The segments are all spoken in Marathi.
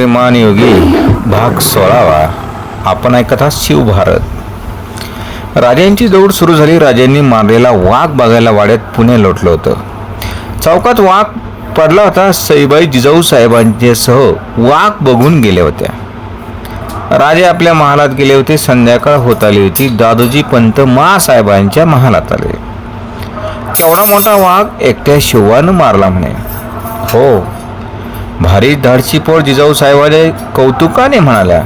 श्रीमान योगी भाग सोळावा. आपण ऐकत आहात शिवभारत राजांची दौड सुरू झाली. राजांनी मारलेला वाघ बघायला वाड्यात पुणे लोटलं होतं. चौकात वाघ पडला होता. सईबाई जिजाऊ साहेबांचे सह वाघ बघून गेल्या होत्या. राजे आपल्या महालात गेले होते. संध्याकाळ होत आली होती. दादोजी पंत साहेबांच्या महालात आले. केवढा मोठा वाघ एकट्या शिवानं मारला म्हणे. हो. भारी धाडशी जिजाऊ साहेबाले कौतुकाने म्हणाल्या.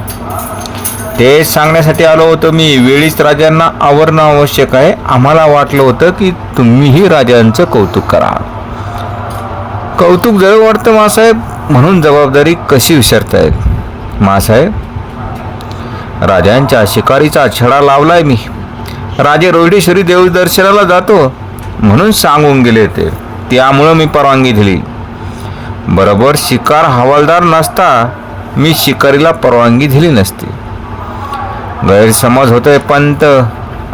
ते सांगण्यासाठी आलो होतो मी. वेळीच राजांना आवरणं आवश्यक आहे. आम्हाला वाटलं होतं की तुम्हीही राजांचं कौतुक करा. कौतुक जवळ वाटतं मासाहेब? म्हणून जबाबदारी कशी विसरतायत? मासाहेब? राजांच्या शिकारीचा छडा लावलाय मी. राजे रोहिडेश्वरी देवदर्शनाला जातो म्हणून सांगून गेले ते त्यामुळं मी परवानगी दिली. बरोबर शिकार हवालदार नसता मी शिकारीला परवानगी दिली नसती. गैरसमज होतोय पंत.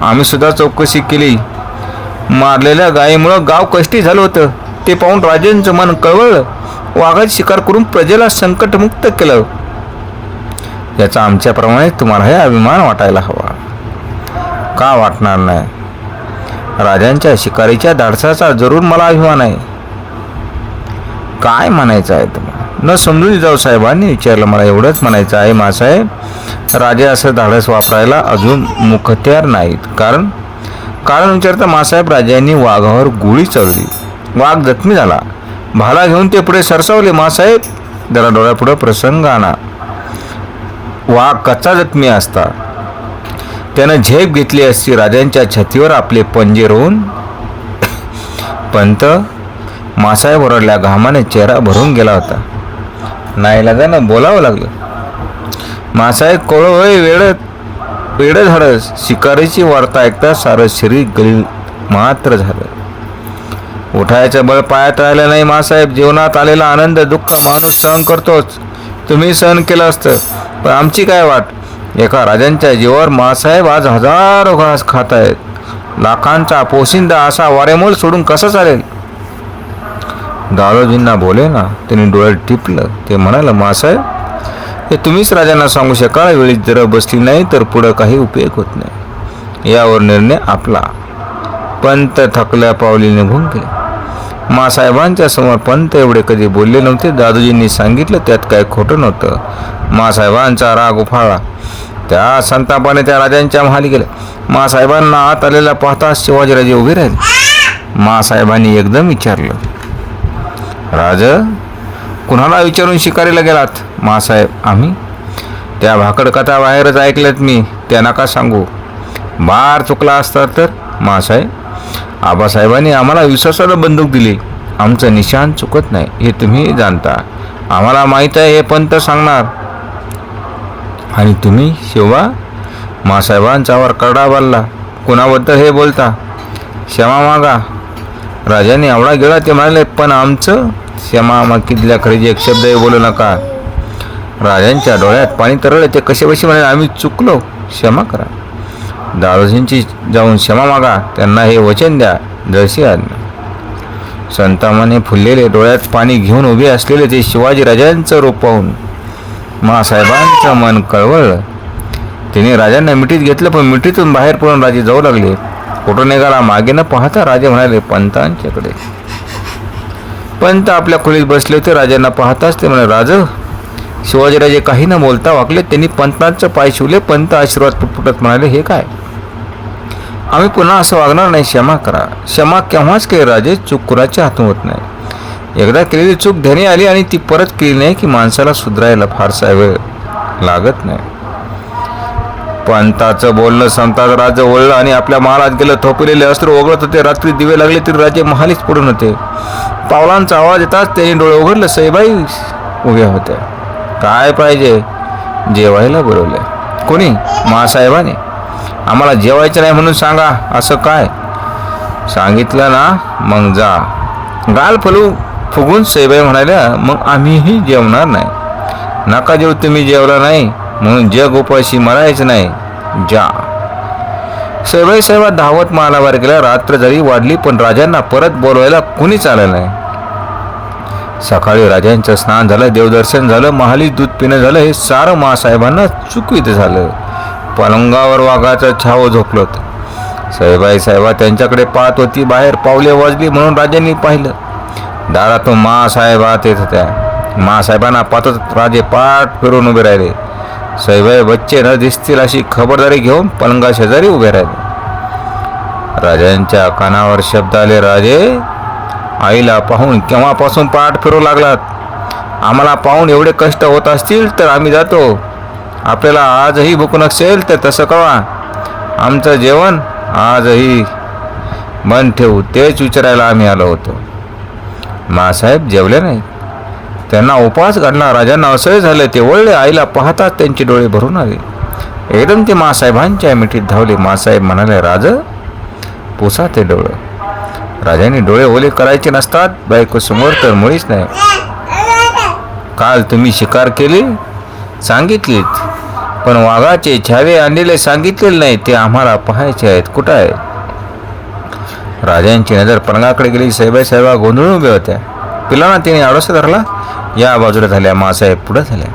आम्ही सुद्धा चौकशी केली. मारलेल्या गायीमुळं गाव कष्टी झालं होतं. ते पाहून राजेंचं मन कळवळलं. वाघाची शिकार करून प्रजेला संकटमुक्त केलं. याचा आमच्याप्रमाणे तुम्हालाही अभिमान वाटायला हवा. का वाटणार नाही? राजांच्या शिकारीच्या धाडसाचा जरूर मला अभिमान आहे. काय म्हणायचं आहे तुम्हाला? न समजून जाऊ साहेबांनी विचारलं मला एवढंच म्हणायचं आहे मासाहेब राजे असं धाडस वापरायला अजून मुखत्यार नाहीत. कारण कारण विचारता मासाहेब राजांनी वाघावर गोळी चढवली वाघ जखमी झाला. भाला घेऊन ते पुढे सरसावले मासाहेब जरा डोळ्यापुढं प्रसंग आणा. वाघ कच्चा जखमी असता. त्यानं झेप घेतली असती राजांच्या छतीवर आपले पंजे रोवून. पंत मासाहेब ओरडल्या घामाने चेहरा भरून गेला होता. नाही लागानं बोलावं लागलं. मासाहेब कोळ होय वेळ वेड झाडस शिकारीची वार्ता ऐकता सारं शरीर गली मात्र झालं. उठायचं बळ पायात राहिलं नाही मासाहेब जीवनात आलेला आनंद दुःख माणूस सहन करतोच. तुम्ही सहन केलं असतं पण आमची काय वाट? एका राजांच्या जीवावर मासाहेब आज हजारो घास खात आहेत लाखांचा पोशिंदा असा वारेमोल सोडून कसं चालेल? दादोजींना बोले ना त्यांनी डोळ्यात टिपलं. ते म्हणालं मासाहेब हे तुम्हीच राजांना सांगू शकाल वेळी जर बसली नाही तर पुढं काही उपयोग होत नाही. यावर निर्णय आपला. पंत थकल्या पावली निघून गेले. मासाहेबांच्या समोर पंत एवढे कधी बोलले नव्हते. दादोजींनी सांगितलं त्यात काय खोटं नव्हतं. मासाहेबांचा राग उफाळला. त्या संतापाने त्या राजांच्या महाली गेल्या मासाहेबांना आत आलेला पाहता शिवाजीराजे उभे राहिले. मासाहेबांनी एकदम विचारलं राज कुणाला विचारून शिकारीला गेलात? मासाहेब आम्ही? त्या भाकडकथा बाहेरच ऐकल्यात मी. त्या नका सांगू? बार चुकला असता तर? मासाहेब आबासाहेबांनी आम्हाला विश्वासानं बंदूक दिली. आमचं निशाण चुकत नाही हे तुम्ही जाणता. आम्हाला माहीत आहे हे पंत सांगणार. आणि तुम्ही शिवा मासाहेबांच्यावर करडा बांधला. कुणाबद्दल हे बोलता? क्षमा मागा. राजाने आवडा गेला ते म्हणाले पण आमचं क्षमा मागितल्या खरेदी एक शब्दही बोलू नका. राजांच्या डोळ्यात पाणी तरळले ते कसे बसे म्हणाले आम्ही चुकलो क्षमा करा. दादोजींची जाऊन क्षमा मागा त्यांना हे वचन द्या जळशी आज्ञा. संतामाने फुललेले डोळ्यात पाणी घेऊन उभे असलेले ते शिवाजी राजांचं रूप पाहून मासाहेबांचं मन कळवळलं. तिने राजांना मिठीत घेतलं पण मिठीतून बाहेर पडून राजे जाऊ लागले. कुठं निघाला. मागे न पाहता राजे म्हणाले पंतांच्याकडे पंत आपल्या खोलीत बसले होते. राजांना पाहताच ते म्हणाले राज शिवाजीराजे काही न बोलता वाकले त्यांनी पंतांचं पाय शिवले. पंत आशीर्वाद पुटपुटत म्हणाले हे काय? आम्ही पुन्हा असं वागणार नाही. क्षमा करा. क्षमा केव्हाच केली राजे? चूक कुणाच्या हातून होत नाही. एकदा केलेली चूक ध्यानी आली आणि ती परत केली नाही की माणसाला सुधारायला फारसा वेळ लागत नाही. पंताचं बोलणं संतात राजे ओळलं आणि आपल्या महाराज गेलं थोपलेले अस्त्र ओघळत होते. रात्री दिवे लागले तरी राजे महालीच पडून होते. पावलांचा आवाज येताच त्यांनी डोळे उघडलं सईबाई उभ्या होत्या. काय पाहिजे? जेवायला बोलवले. कोणी? महासाहेबाने आम्हाला जेवायचं नाही म्हणून सांगा असं काय? सांगितलं ना मग जा. गाल फलू फुगून सईबाई म्हणाल्या मग आम्हीही जेवणार नाही. नका जेव तुम्ही जेवला नाही. म्हणून जग उपाशी मरायचं नाही. जा. सईबाई साहेबा धावत मालावर गेल्या रात्र जरी वाढली पण राजांना परत बोलवायला कुणीच आलं नाही. सकाळी राजांचं स्नान झालं देवदर्शन झालं महाली दूध पिणं झालं हे सारं महासाहेबांना चुकीत झालं. पलंगावर वाघाचा छाव झोपलं. होतं सईबाई साहेबा त्यांच्याकडे पाहत होती बाहेर पावले वाजली म्हणून राजांनी पाहिलं. दारातून मासाहेब आत येत होत्या. मासाहेबांना पाहतच राजे पाठ फिरून उभे राहिले. सईबाई बच्चे न दिसतील अशी खबरदारी घेऊन पलंगा शेजारी उभे राहिले. राजांच्या कानावर शब्द आले राजे आईला पाहून केव्हापासून पाठ फिरू लागलात? आम्हाला पाहून एवढे कष्ट होत असतील तर आम्ही जातो. आपल्याला आजही भूक नसेल तर तसं कळवा. आमचं जेवण आजही बंद ठेवू तेच विचारायला आम्ही आलो होतो. मासाहेब जेवले नाही? त्यांना उपवास घडला राजांना असं झालं ते वळले. आईला पाहताच त्यांचे डोळे भरून आले. एकदम ते मासाहेबांच्या मिठीत धावले. मासाहेब म्हणाले राज पुसा ते डोळं. राजाने डोळे ओले करायचे नसतात. बायको समोर तर मुळीच नाही. काल तुम्ही शिकार केली? सांगितलीत. पण वाघाचे छावे आणलेले सांगितलेले नाही. ते आम्हाला पाहायचे आहेत. कुठं आहे राजांची नजर पलंगाकडे गेली. साहेबाई साहेबा गोंधळून उभ्या होत्या. पिलांना तिने आडोसा धरला. या बाजूला झाल्या मासाहेब पुढे झाल्या.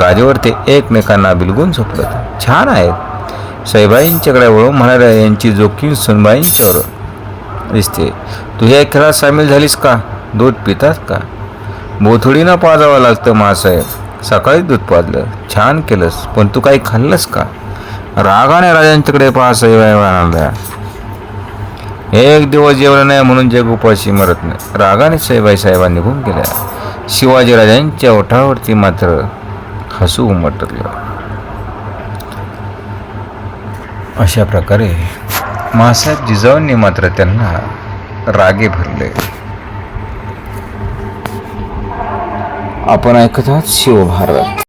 गादीवर ते एकमेकांना बिलगून झोपलं. छान आहेत. साईबाईंच्याकडे वळून म्हणाल्या यांची जोखीम सुनबाईंच्यावर दिसते. तू ह्या खेळात सामील झालीस का? दूध पितात का? बोथडीनं पाजावं लागतं मासाहेब. सकाळी दूध पाजलं. छान केलंस. पण तू काही खाल्लंस का? रागाने राजांच्याकडे पहा साईबाई म्हणाल्या एक दिवस जेवलं नाही म्हणून जग उपाशी मरत नाही. रागाने साईबाई साहेबा निघून गेल्या शिवाजीराजांच्या ओठावरती मात्र हसू उमटलं. अशा प्रकारे मासाहेब जिजाऊंनी मात्र त्यांना रागे भरले. आपण ऐकत आहात शिवभारत.